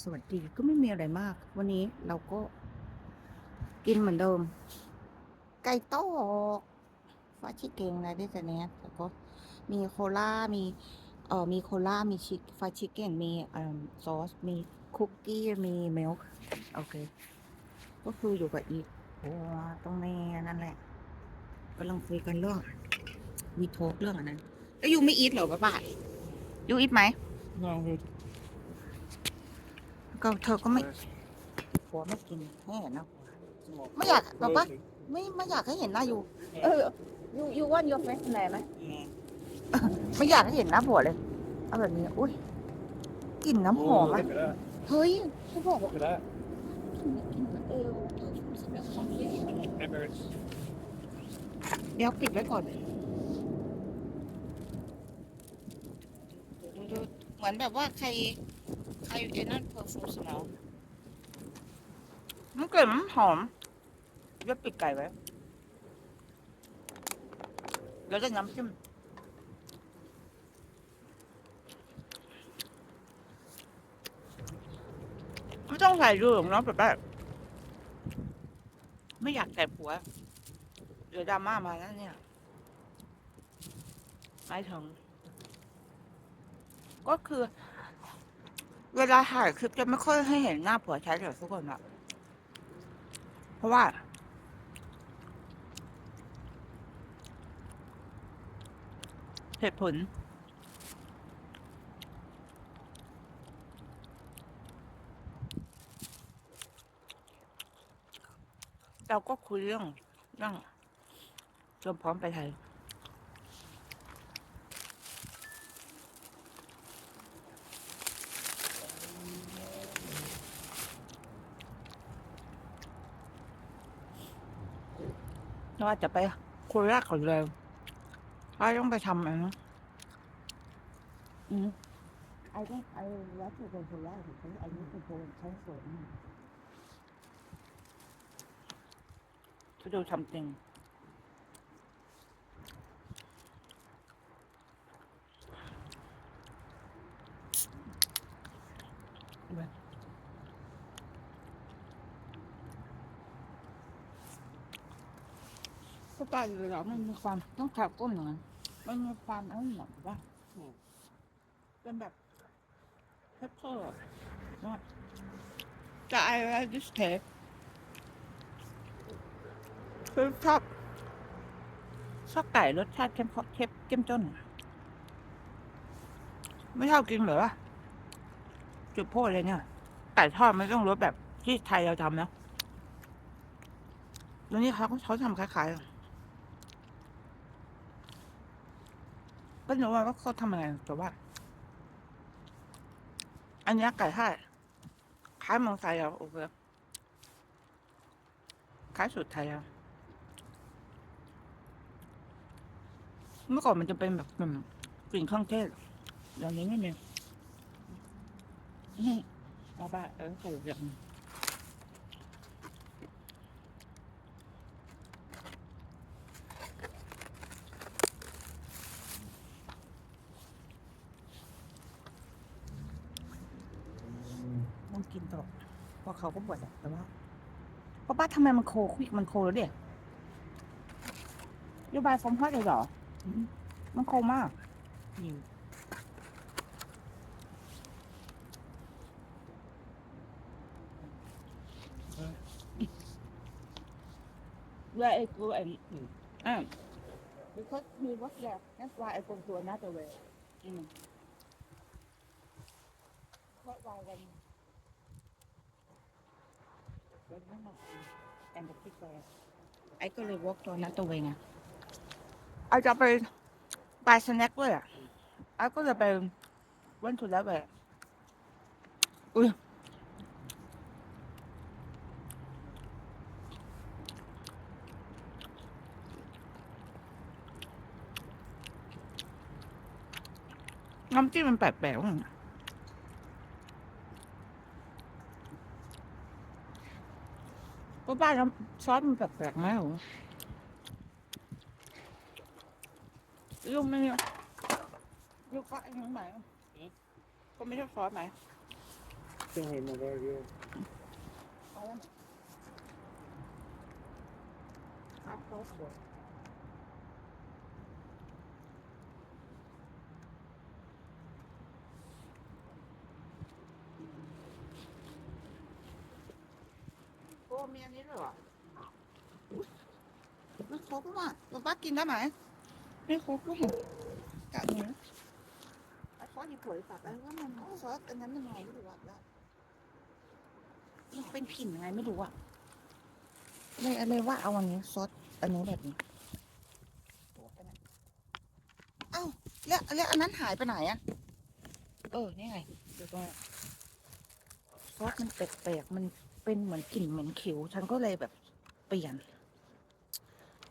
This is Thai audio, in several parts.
สวัสดีก็ไม่มีอะไรมาก วันนี้เราก็กินเหมือนเดิม ไก่โต๊กฟาชิเกงอะไรด้วยแต่เนี้ยแล้วก็มีโคลามีเอ่อมีโคลามีชิคฟาชิเกงมีเอ่อซอส มีคุกกี้ มีมิลค์โอเค ก็คืออยู่กับอีกตัวตรงนี้นั่นแหละกำลังคุยกันเรื่องวีโทกเรื่องอันนั้น แล้วยูไม่อีทเหรอป้าป้ายูอีทไหม No, good. ก็เธอก็ไม่ผัวไม่กินให้เห็นนะไม่อยากบอกว่าไม่ไม่อยากให้เห็นหน้ายูเออยูยูว่ายูเฟสไหนไหมไม่อยากให้เห็นหน้าผัวเลยเอาแบบนี้อุ้ยกลิ่นน้ำหอม Oh, อะ look at that. เฮ้ยเขาบอกว่า Look at that. เออ Emirates. เดี๋ยวปิดไว้ก่อนดูๆเหมือนแบบว่าใคร ใครไอ้นั่นเพอร์ฟูมสมองมันกลิ่นมันหอมเดี๋ยวปิดไก่ไว้ แล้วจะน้ำจิ้มไม่ต้องใส่ดูหรอกเนาะแบบว่าไม่อยากใส่ผัวเดี๋ยวดราม่ามาแล้วเนี่ยไม่ถึงก็คือ เวลาถ่ายคลิปจะไม่ค่อยให้เห็นหน้าผัวใช้เดี๋ยวทุกคนอะเพราะว่า เหตุผล เราก็คุยเรื่องเรื่องชวนพร้อมไปไทย ว่าจะไปโคราชก่อนเลยป้าต้องไปทำอะไรนะอืม I think I love to go to Korea because I need to go and transport to do something ก็ตายอยู่แล้วมันมีความต้องขับก้นอย่างนั้นมันมีความอะไรหน่อยว่าเป็นแบบเพปเปอร์นะแต่ I like this taste คือชอบชอบไก่รสชาติเข้มข้นเข้มเข้มจนไม่ชอบกินแบบว่าจุดโพดเลยเนี่ยไก่ทอดไม่ต้องรสแบบที่ไทยเราทำนะแล้วนี่เขาเขาทำคล้ายๆ ก็รู้ว่าเขาทำยังไงแต่ว่า อันนี้ไก่ทอดคล้ายเมืองไทยอะโอเคคล้ายสูตรไทยอะเมื่อก่อนมันจะเป็นแบบกลิ่นเครื่องเทศเดี๋ยวนี้ไม่มีอืมเอาไปเออใส่อย่าง ต้องกินต่อเพราะเขาก็บวชอะแต่ว่าป้าป้าทำไมมันโคควิกมันโคแล้วเด็กโยบายฟอร์มฮอตเลยเหรออืมมันโคมาก Where I go and um, because he was there. That's why I go to another way. Mm. That's why when when Mama and the kids were ไอ้ก็เลย walk to another way ไงไอ้จะไป buy snack ด้วยอะไอ้ก็เลยไป went to that way อุ้ยน้ำจิ้มมันแปลกๆว่ะ ก็บ้านเราซอสมันแปลกๆไหมหรอลูกไม่ลูกก็ไอ้น้ำไหมก็ไม่ใช่ซอสไหม Don't remember you. ครับเขาสวยโอ้ มีอันนี้ด้วยเหรอไม่ครบอะป๊าป้ากินได้ไหมไม่ครบด้วยกะหนูไอ้ซอสที่เผยปากแล้วว่ามันซอสอันนั้นยังไงไม่รู้อะแล้วมันเป็นกลิ่นยังไงไม่รู้อะเลยเลยว่าเอาอันนี้ซอสอันนี้แบบนี้เอ้าแล้วแล้วอันนั้นหายไปไหนอะเออนี่ไงเดี๋ยวตรงนี้ซอสมันแปลกๆมัน เป็นเหมือนกลิ่นเหม็นเขียว ฉันก็เลยแบบเปลี่ยน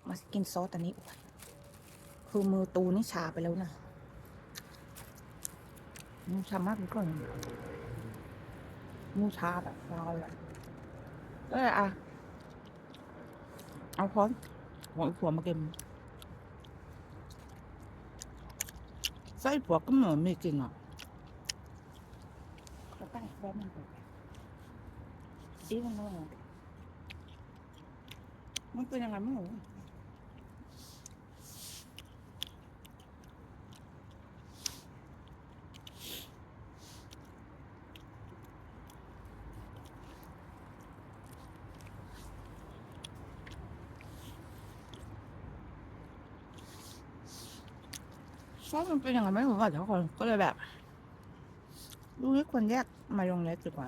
มากินซอสอันนี้คือมือตูนี่ชาไปแล้วนะมือชามากก่อนมือชาแบบชาเลยเอออะเอาพร้อมหัวผัวมาเก็มไส้ผัวก็เหมือนไม่กินอะแล้วก็แบบมัน อีมันว่ามันเป็นยังไงไม่รู้ซอสมันเป็นยังไงไม่รู้อะทุกคนก็เลยแบบ ดูที่ควรแยกมายองเนสดีกว่า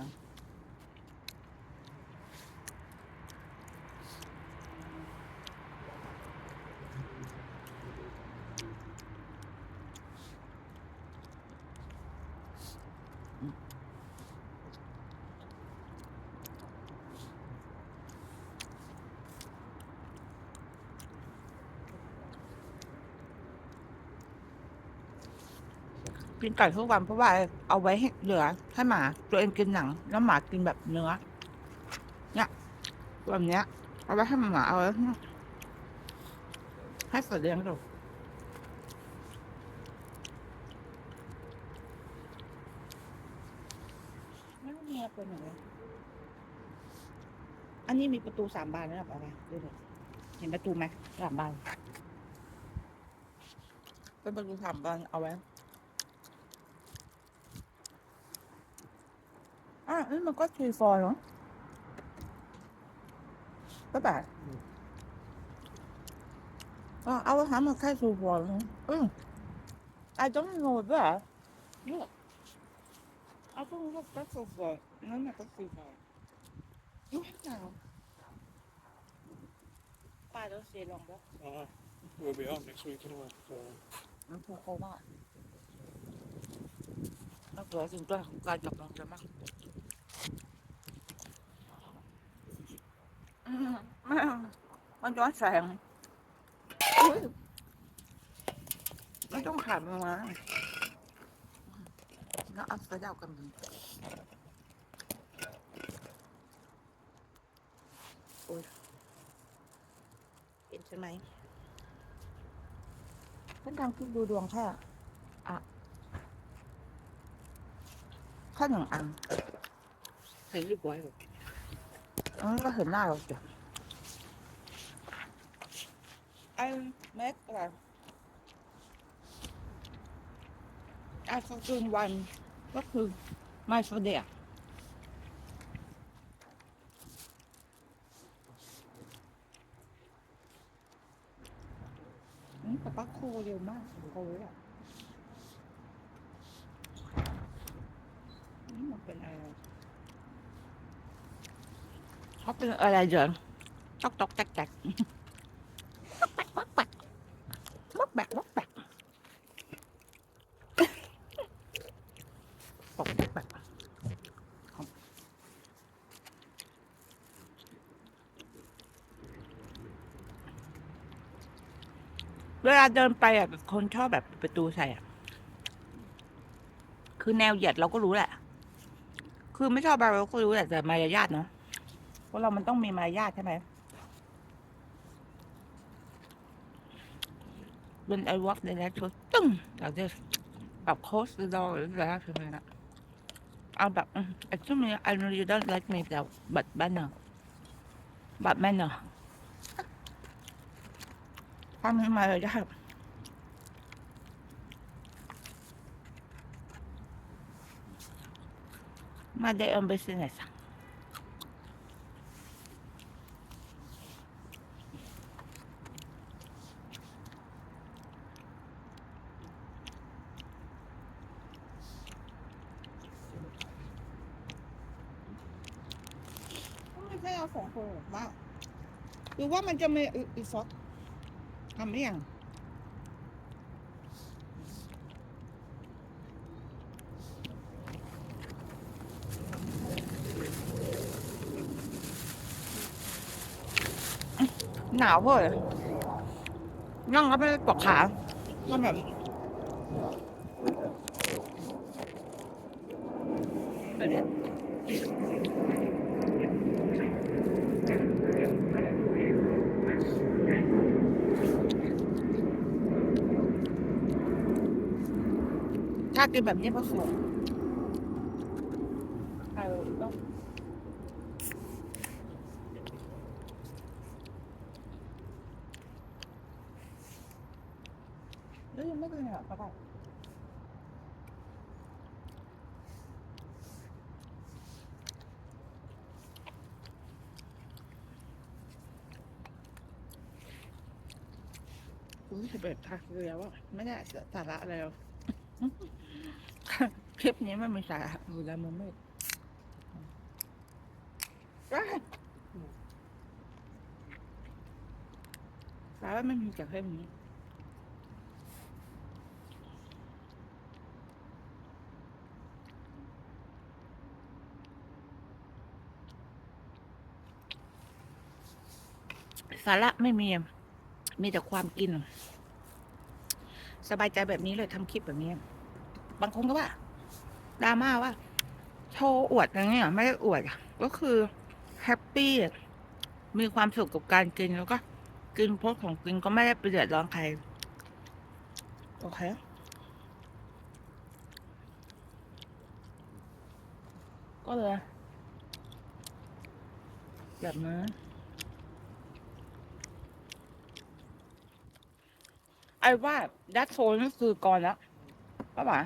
กินไก่ทุกวันเพราะว่าเอาไว้ให้เหลือให้หมา ตัวเองกินหนัง แล้วหมากินแบบเนื้อ เนี่ยแบบเนี้ย เอาไว้ให้หมาเอาไว้ให้ให้สัตว์เลี้ยงดูไม่รู้เมียเป็นยังไงอันนี้มีประตูสามบานนะครับอะไรดูดิเห็นประตูไหมสามบานเป็นประตูสามบานเอาไว้ อะนี่มันก็ทีฟอยล์เนาะก็แบบอะเอาอาหารมาแค่ทีฟอยล์เนาะอืม I don't know that look I don't know that's so far นั่นน่ะก็ทีฟอยล์ยูให้หนาวป้าต้องเสียลองแล้ว Uh, we'll be out next week anyway. So มันพูดเขาว่าแล้วเหลือสิ่งตัวของการจับลองจะมาก มไม่เอามันย้อนแสงอุ๊ยไม่ต้องขายมันมาแล้วเอาไปเดากันโอ้ยเห็นใช่ไหมเส้นทางที่ดูดวงแค่อะแค่หนึ่งอันเห็นรีบไว้เลยอันนี้ก็เห็นหน้าเราจ้ะ I make like I fortune one ก็คือ my for day อืมแต่ป้าโคเร็วมากโคเลยอะนี่มันเป็นอะไรเขาเป็นอะไรเดินตอกตอกแตกแตกมอก อกแบกมอกแบกมอกแบกมอกแบกเวลาเดินไปอะแบบคนชอบแบบปิดประตูใส่อะ คือแนวเหยียดเราก็รู้แหละ คือไม่ชอบอะไรเราก็รู้แหละแต่มารยาทเนาะเพราะเรามันต้องมีมารยาทใช่ไหม When I walk the ladder ตึ้ง like this แบบ close the door หรืออะไรใช่ไหมนะเอาแบบอืม actually I know you don't like me แต่ but better but better ทำให้มาเลยได้มาได้ on business ไม่ใช่เอาสองคนหรอกว่าหรือ ว่ามันจะมีอีอีกซอกทำเรียงหนาวเว้ยนั่งแล้วไม่ได้ปวดขามันแบบนี้ ถ้า กินแบบนี้ก็สวยเอาต้องเฮ้ยยังไม่เป็นไรหรอกป้าอุ้ยสิบเอ็ดทักเลยแล้วว่าไม่ได้สาระอะไรหรอก คลิปนี้ไม่มีสาระอยู่แล้วมันไม่อ้าวสาระไม่มีจากคลิปนี้สาระไม่มี มีแต่ความกิน สบายใจแบบนี้เลยทำคลิปแบบนี้ บางคนก็ว่า ดราม่าว่า โชว์อวดอะไรเงี้ยไม่ได้อวดก็คือแฮปปี้มีความสุขกับการกินแล้วก็ กินพราะของกินก็ไม่ได้ไปเดือดร้อนใคร โอเคก็เลยแบบนั้นไอ้ว่าดัตโซนนั่คือก่อนแล้วป้าป๋า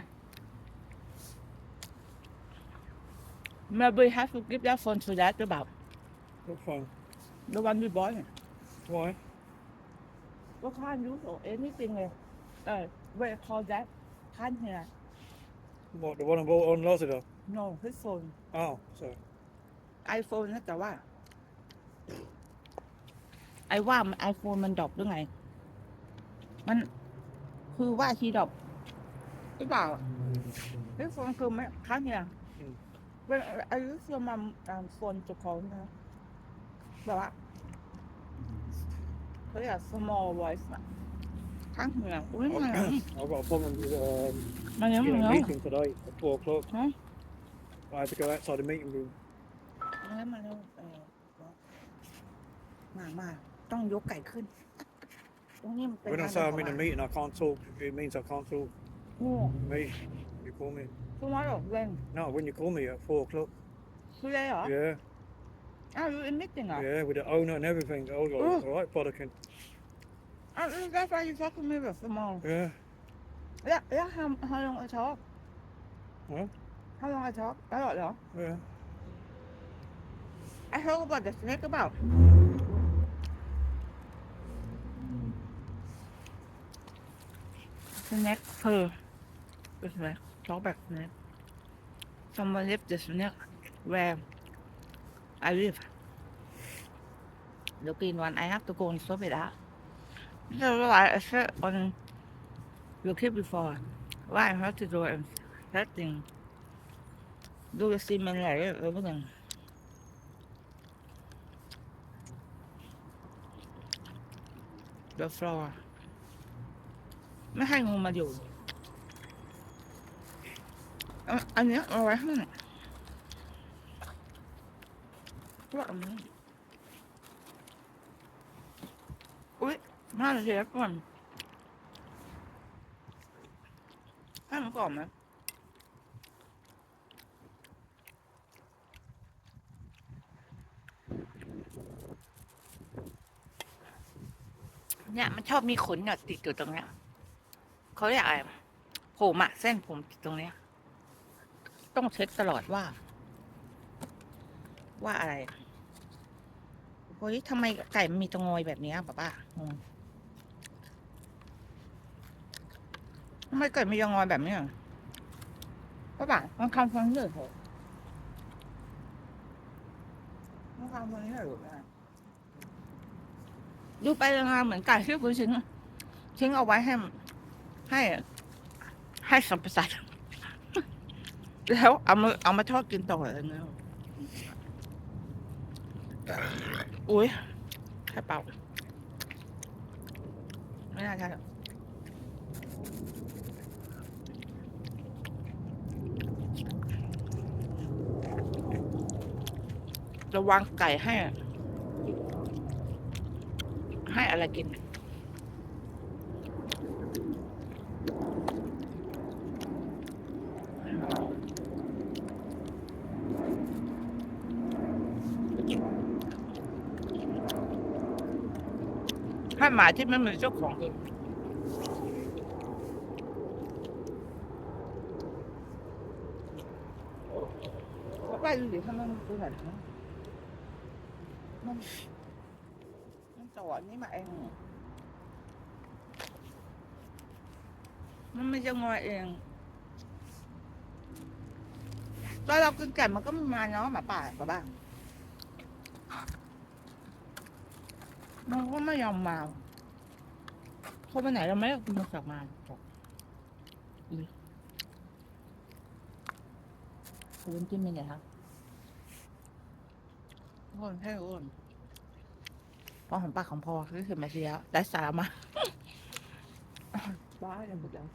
Maybe have to give that phone to that หรือเปล่า What phone? The one we bought เนี่ย Why? ก็ can't use or anything เลยเออ wait call that can't hear What, the one I bought on Lazada? no his phone Oh, so. iPhone นะแต่ว่า ไอ้ว่าไอโฟนมันดรอปหรือไง มันคือว่าทีดรอปหรือเปล่าไอโฟนคือไม่ค้างเนี่ย อืมเป็นอายุเสื่อมมาโฟนจุกของนะแบบว่าเขาเรียก small voice อะค้างเหนืออุ้ยมาแล้ว I've got a problem with um, มาแล้ว you มา know, แล้ว meeting today at four o'clock. Huh? I had to go outside the meeting room. มาแล้วมาแล้วเออมามาต้องยกไก่ขึ้น ตรงนี้มันเป็น When I ทาง say เดิ I'm in a น meeting, I can't talk. It means I can't talk. โอ้ Me, you call me. คุณว่าหรอกเว้น No, when you call me at four o'clock. คืออะไรเหรอ Yeah, อ้าวอยู่อินมิตติ้งเหรอ yeah, with the owner and everything. I was like, Oh. all right, Bodakin. อ้าว that's why you talk to me แบบ small Yeah. แล้วแล้ว how how long I talk Huh? how long I talk ตลอดเหรอ Yeah. I talk about the snake หรือเปล่า snake คือ the snake talk about snake someone left the snake where I live the green one I have to go and stop it out so like I said on the clip before why I have to do it that thing do the cement layer everything the floor ไม่ให้งูมาอยู่เอันนี้เอาไว้ให้ว่าอันนี้อุ้ยห้านาทีแล้ก่อนให้มันกรอบไหมเนี่ยมันชอบมีขนเนี่ติดอยู่ตรงเนี้ยเขาเรียกอะไรผมอะเส้นผมติดตรงเนี้ย ต้องเช็คตลอดว่า ว่าอะไรโอ้ยทำไมไก่มันมีตรงอยแบบนี้ป้าป้างงทำไมไก่มีตรงอยแบบนี้ป้าป้ามันคำฟังเยอะเหรอมันคำฟังเยอะหรือเปล่าดูไปงไงเหมือนไก่ที่คุณทิ้งทิ้งเอาไว้ให้ ให้ ให้สัมปสัต แล้วเอามาเอามาทอดกินต่อเลยนะอุ้ยแค่เป่า ไม่น่าใช่หรอกระวังไก่ให้ ให้อะไรกิน หมาที่ไม่มีเจ้าของกินไปดูดิถ้ามันดูหน่อยนะมันมันต่อนี่มาเอง มันไม่จะงอยเองตอนเรากินไก่มันก็มีมาเนาะหมาป่าป่ะบ้างมันก็ไม่ยอมมา เขาไปไหนเราไม่ได้กินมันกลับมาบอกอุ้ยคุณกินเป็นไงคะอ้วนให้อ้วนพอของปากของพอคือคือมาเสียได้สาระมาบ้าจะหมดแล้ว